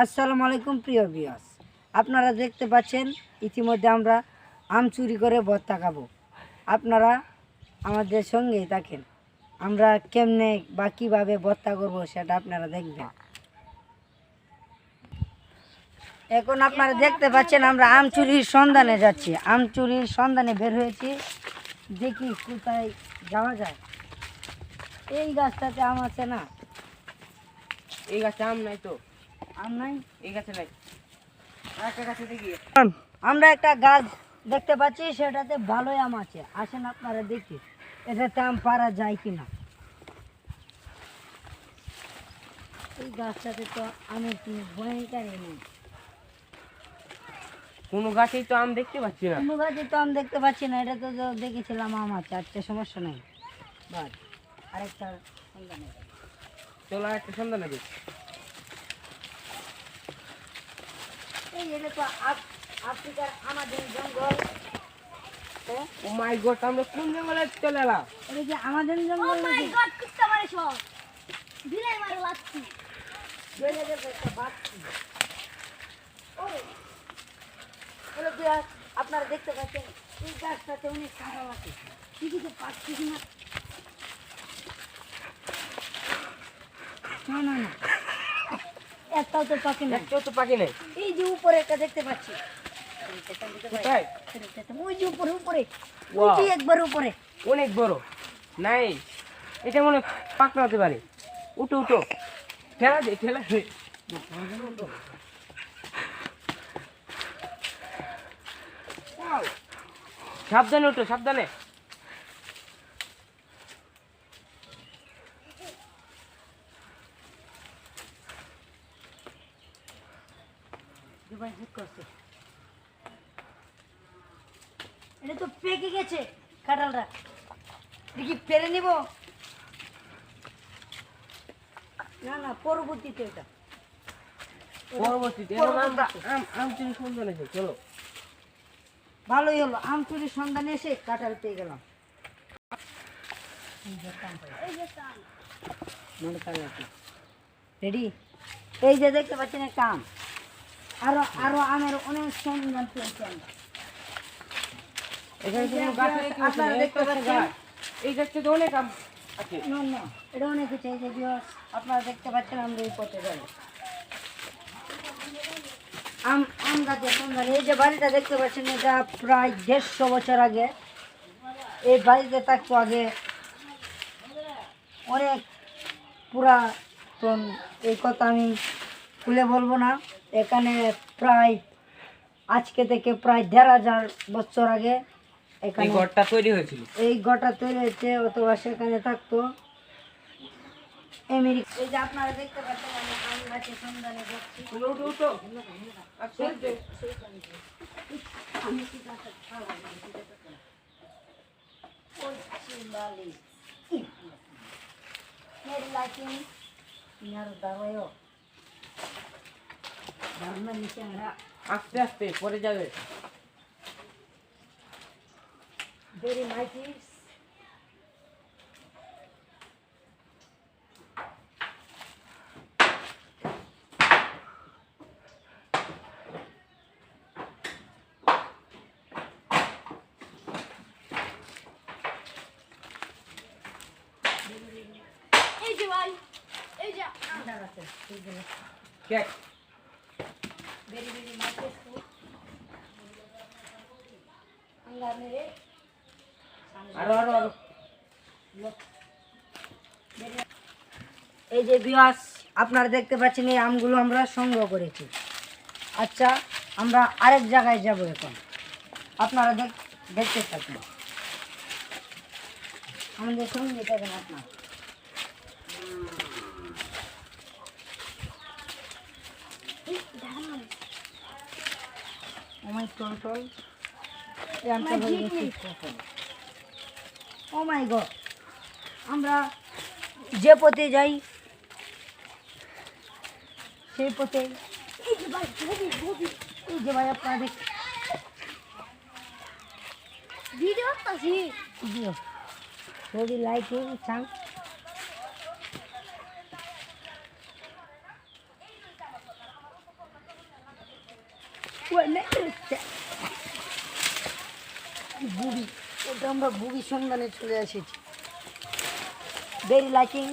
আসসালামু আলাইকুম, প্রিয় বিয়াস আপনারা দেখতে পাচ্ছেন, ইতিমধ্যে আমরা আম চুরি করে ভর্তা খাব। আপনারা আমাদের সঙ্গেই থাকেন। আমরা কেমনে বা কীভাবে ভর্তা করব সেটা আপনারা দেখবেন। এখন আপনারা দেখতে পাচ্ছেন, আমরা আম চুরির সন্ধানে যাচ্ছি। আম চুরির সন্ধানে বের হয়েছি। দেখি কোথায় যাওয়া যায়। এই গাছটাতে আম আছে না? এই গাছে আম নাই তো। আম নাই এই গাছে নাই। একটা গাছে দেখি। আমরা একটা গাছ দেখতে পাচ্ছি সেটাতে ভালোই আম আছে। আসেন আপনারা দেখি এটাতে আম পারা যায় কিনা। এই গাছটাতে তো আমের কি ভয়ঙ্করই নেই। কোনো গাছেই তো আম দেখতে পাচ্ছি না। কোনো গাছে তো আম দেখতে পাচ্ছি না এটা তো দেখেছিলাম আম আছে আচ্ছা সমস্যা নেই। বাদ আরেকটা সন্ধান। চলো একটা সন্ধান নেবে। এই এটা তো আফ্রিকার আমাদের জঙ্গল। হ্যাঁ? ও মাই গড আমরা কোন জঙ্গলে চলে এলাম? এটা কি আমাদের জঙ্গল নাকি যাবে একটা বাঘ। ওরে, হলো কি আপনারা দেখতে পাচ্ছেন এই গাছটাতে অনেক কাঁঠাল আছে। ঠিকই তো পাচ্ছি কিনা? না না না। একটাও তো পাখি একটাও তো পাখি নাই। এই যে উপরে একটা দেখতে পাচ্ছি। কোথায়? ওই যে উপরে উপরে। ওই একবার উপরে। অনেক বড়। নাই এটা মনে পাকনা হতে পারে। উঠো উঠো। ঠেলা দে ঠেলা দে. সাবধানে উঠো সাবধানে। দুবার হিট করছে। এটা তো পেকে গেছে কাঁঠালটা। দেখি পেরে নিব? না না পরবর্তীতে এটা। পরবর্তীতে আম আম চুরি সন্ধানে চলো। ভালোই হলো আম চুরির সন্ধানে এসে কাঁঠাল পেয়ে গেলাম। রেডি এই যে দেখতে পাচ্ছেন একটা আম। আরও আরও আমের অনেক সন্ধান পেয়েছি আমরা এখানে কোনো গাছ নেই কেউ আপনারা দেখতে পাচ্ছেন? এই গাছটা তো অনেক আম আছে। না না এটা অনেক কিছু এই যে viewers, আপনারা দেখতে পাচ্ছেন আমরা এই পথে যাই আম আম গাছের সন্ধান এই যে বাড়িটা দেখতে পাচ্ছেন এটা প্রায় দেড়শো বছর আগে এই বাড়িতে থাকতো আগে অনেক পুরাতন এই কথা আমি খুলে বলব না। এখানে প্রায় আজকে থেকে প্রায় দেড় হাজার বছর আগে এখানে ঘরটা তৈরি হয়েছিল। এই গোটা তৈরি হয়েছে অথবা সেখানে থাকতো। আমেরিকা এই যে আপনারা দেখতে পাচ্ছেন আমি আম গাছের সন্ধানে যাচ্ছি। আমি কি আস্তে আস্তে পরে যাবে very mighty. এই যে ভাই এই যে বেরি এই যে বিয়াস আপনারা দেখতে পাচ্ছেন এই আমগুলো আমরা সংগ্রহ করেছি। আচ্ছা আমরা আরেক জায়গায় যাব এখন। আপনারা দেখতে থাকুন। আমাদের সঙ্গে থাকেন আপনার। Oh my God. আমরা যে পথে যাই সেই পথে এই যে ভাই এই যে ভাই আপনারা দেখ ভিডিও ছবি লাইটিং বুবি ওটা আমরা বুবি সন্ধানে চলে এসেছি। Very liking